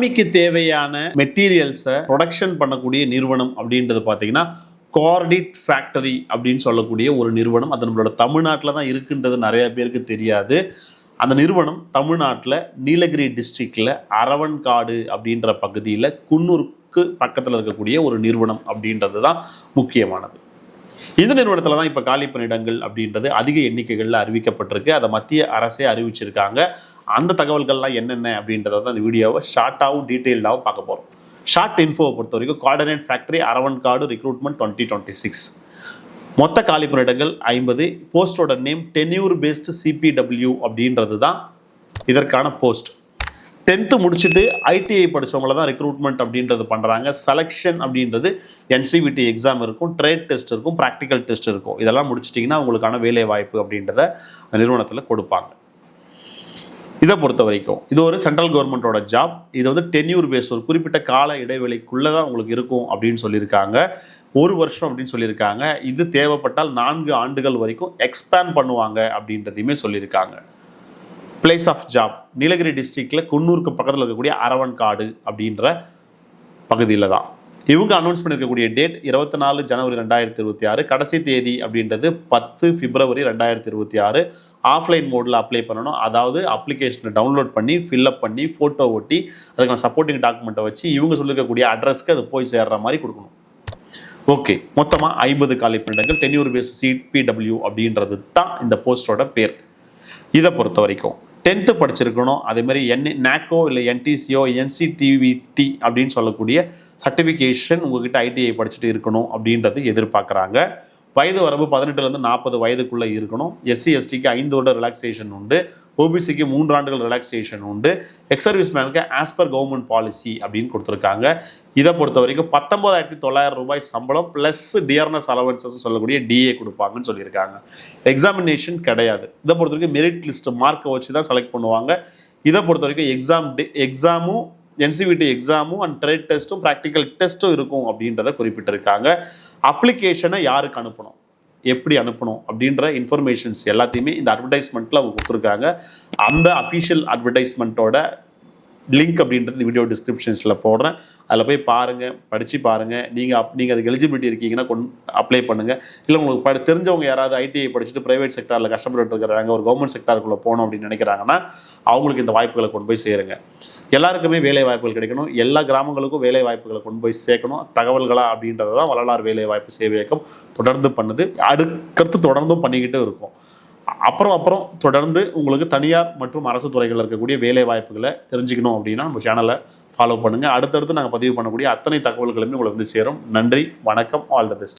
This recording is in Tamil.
ஆர்மிக்கு தேவையான மெட்டீரியல்ஸை ப்ரொடக்ஷன் பண்ணக்கூடிய நிறுவனம் அப்படின்றது பார்த்தீங்கன்னா கார்டிட் ஃபேக்டரி அப்படின்னு சொல்லக்கூடிய ஒரு நிறுவனம். அது நம்மளோட தமிழ்நாட்டில் தான் இருக்குன்றது நிறைய பேருக்கு தெரியாது. அந்த நிறுவனம் தமிழ்நாட்டில் நீலகிரி டிஸ்ட்ரிக்டில் அரவன்காடு அப்படின்ற பகுதியில் குன்னூருக்கு பக்கத்தில் இருக்கக்கூடிய ஒரு நிறுவனம் அப்படின்றது தான் முக்கியமானது. இந்த நிறுவனத்தில் தான் இப்போ காலி பணியிடங்கள் அப்படின்றது அதிக எண்ணிக்கைகளில் அறிவிக்கப்பட்டிருக்கு. அதை மத்திய அரசே அறிவிச்சிருக்காங்க. அந்த தகவல்கள்லாம் என்னென்ன அப்படின்றத தான் இந்த வீடியோவை ஷார்ட்டாகவும் டீட்டெயில்டாகவும் பார்க்க போகிறோம் ஷார்ட் இன்ஃபோவை பொறுத்த வரைக்கும் coordinate factory Aravankadu recruitment twenty twenty six மொத்த காலி பணியிடங்கள் ஐம்பது. போஸ்டோட நேம் டென்யூர் பேஸ்டு சிபிடபிள்யூ அப்படின்றது தான் இதற்கான போஸ்ட் டென்த்து முடிச்சுட்டு ஐடிஐ படிச்சவங்கள தான் ரெக்ரூட்மெண்ட் அப்படின்றது பண்ணுறாங்க செலெக்ஷன் அப்படின்றது என்சிவிடி எக்ஸாம் இருக்கும் ட்ரேட் டெஸ்ட் இருக்கும் ப்ராக்டிக்கல் டெஸ்ட் இருக்கும். இதெல்லாம் முடிச்சிட்டிங்கன்னா உங்களுக்கான வேலை வாய்ப்பு அப்படின்றத நிறுவனத்தில் கொடுப்பாங்க. இதை பொறுத்த வரைக்கும் இது ஒரு சென்ட்ரல் கவர்மெண்ட்டோட ஜாப் இது வந்து டென்யூர் பேஸ் ஒரு குறிப்பிட்ட கால இடைவெளிக்குள்ளே தான் உங்களுக்கு இருக்கும் அப்படின்னு சொல்லியிருக்காங்க. ஒரு வருஷம் அப்படின்னு சொல்லியிருக்காங்க. இது தேவைப்பட்டால் நான்கு ஆண்டுகள் வரைக்கும் எக்ஸ்பேண்ட் பண்ணுவாங்க அப்படின்றதையுமே சொல்லியிருக்காங்க. பிளேஸ் ஆஃப் ஜாப் நீலகிரி டிஸ்ட்ரிக்டில் குன்னூருக்கு பக்கத்தில் இருக்கக்கூடிய அரவன் காடு அப்படின்ற பகுதியில் தான் இவங்க அனௌன்ஸ் பண்ணியிருக்கக்கூடிய டேட் இருபத்தி நாலு ஜனவரி ரெண்டாயிரத்தி இருபத்தி ஆறு. கடைசி தேதி அப்படின்றது பத்து பிப்ரவரி ரெண்டாயிரத்தி இருபத்தி ஆறு. ஆஃப்லைன் மோடில் அப்ளை பண்ணணும். அதாவது அப்ளிகேஷனை டவுன்லோட் பண்ணி ஃபில்அப் பண்ணி ஃபோட்டோ ஒட்டி அதுக்கான சப்போர்ட்டிங் டாக்குமெண்ட்டை வச்சு இவங்க சொல்லியிருக்கக்கூடிய அட்ரஸ்க்கு அது போய் சேர்ற மாதிரி கொடுக்கணும். ஓகே மொத்தமாக ஐம்பது காலி பணியிடங்கள் டென்யூர் பேஸ் சிபிடபிள்யூ அப்படின்றது தான் இந்த போஸ்டோட பேர். இதை பொறுத்த வரைக்கும். டென்த்து படிச்சிருக்கணும். அதேமாதிரி என் நேக்கோ இல்லை என்டிசியோ என்சிடிவிடி அப்படின்னு சொல்லக்கூடிய சர்டிஃபிகேஷன் உங்ககிட்ட ஐடிஐ படிச்சுட்டு இருக்கணும் அப்படின்றது எதிர்பார்க்குறாங்க. வயது வரம்பு பதினெட்டுலேருந்து நாற்பது வயதுக்குள்ளே இருக்கணும். எஸ்சி எஸ்டிக்கு ஐந்து வருட ரிலாக்ஸேஷன் உண்டு. ஓபிசிக்கு மூன்று ஆண்டுகள் ரிலாக்ஸேஷன் உண்டு. எக்ஸ் சர்வீஸ் மேனுக்கு ஆஸ் பர் கவர்மெண்ட் பாலிசி அப்படின்னு கொடுத்துருக்காங்க. இதை பொறுத்த வரைக்கும் பத்தொன்பதாயிரத்தி தொள்ளாயிரம் ரூபாய் சம்பளம் ப்ளஸ் டியர்னஸ் அலவன்சஸ் சொல்லக்கூடிய டிஏ கொடுப்பாங்கன்னு சொல்லியிருக்காங்க. எக்ஸாமினேஷன் கிடையாது. இதை பொறுத்த வரைக்கும் மெரிட் லிஸ்ட் மார்க்கை வச்சு தான் செலக்ட் பண்ணுவாங்க. இதை பொறுத்த வரைக்கும் எக்ஸாம் எக்ஸாமும் என்சிவிடி எக்ஸாமும் அண்ட் ட்ரேட் டெஸ்ட்டும் ப்ராக்டிக்கல் டெஸ்ட்டும் இருக்கும் அப்படின்றத குறிப்பிட்டிருக்காங்க. அப்ளிகேஷனை யாருக்கு அனுப்பணும்? எப்படி அனுப்பணும்? அப்படின்ற இன்ஃபர்மேஷன்ஸ் எல்லாத்தையுமே இந்த அட்வர்டைஸ்மெண்ட்டில் அவங்க கொடுத்துருக்காங்க. அந்த அஃபிஷியல் அட்வர்டைஸ்மெண்ட்டோட லிங்க் அப்படின்றது வீடியோ டிஸ்கிரிப்ஷன்ஸில் போடுறேன். அதில் போய் பாருங்கள் படித்து பாருங்கள் நீங்கள் அப் நீங்கள் அதுக்கு எலிஜிபிலிட்டி இருக்கீங்கன்னா கொண்டு அப்ளை பண்ணுங்கள் இல்லை உங்களுக்கு படி தெரிஞ்சவங்க யாராவது ஐடிஐ படிச்சுட்டு ப்ரைவேட் செக்டாரில் கஷ்டப்பட்டு இருக்கிறாங்க ஒரு கவர்மெண்ட் செக்டாருக்குள்ளே போகணும் அப்படின்னு நினைக்கிறாங்கன்னா அவங்களுக்கு இந்த வாய்ப்புகளை கொண்டு போய் சேருங்க. எல்லாருக்குமே வேலை வாய்ப்புகள் கிடைக்கணும். எல்லா கிராமங்களுக்கும் வேலை வாய்ப்புகளை கொண்டு போய் சேர்க்கணும். தகவல்களா அப்படின்றத தான் வரலாறு வேலை வாய்ப்பு சேவை இயக்கம் தொடர்ந்து பண்ணுது. அடுக்கடுத்து தொடர்ந்தும் பண்ணிக்கிட்டும் இருக்கும். அப்புறம் அப்புறம் தொடர்ந்து உங்களுக்கு தனியார் மற்றும் அரசு துறைகளில் இருக்கக்கூடிய வேலை வாய்ப்புகளை தெரிஞ்சுக்கணும் அப்படின்னா நம்ம சேனலை ஃபாலோ பண்ணுங்கள் அடுத்தடுத்து நாங்கள் பதிவு பண்ணக்கூடிய அத்தனை தகவல்களுமே உங்களுக்கு வந்து சேரும். நன்றி வணக்கம் ஆல் த பெஸ்ட்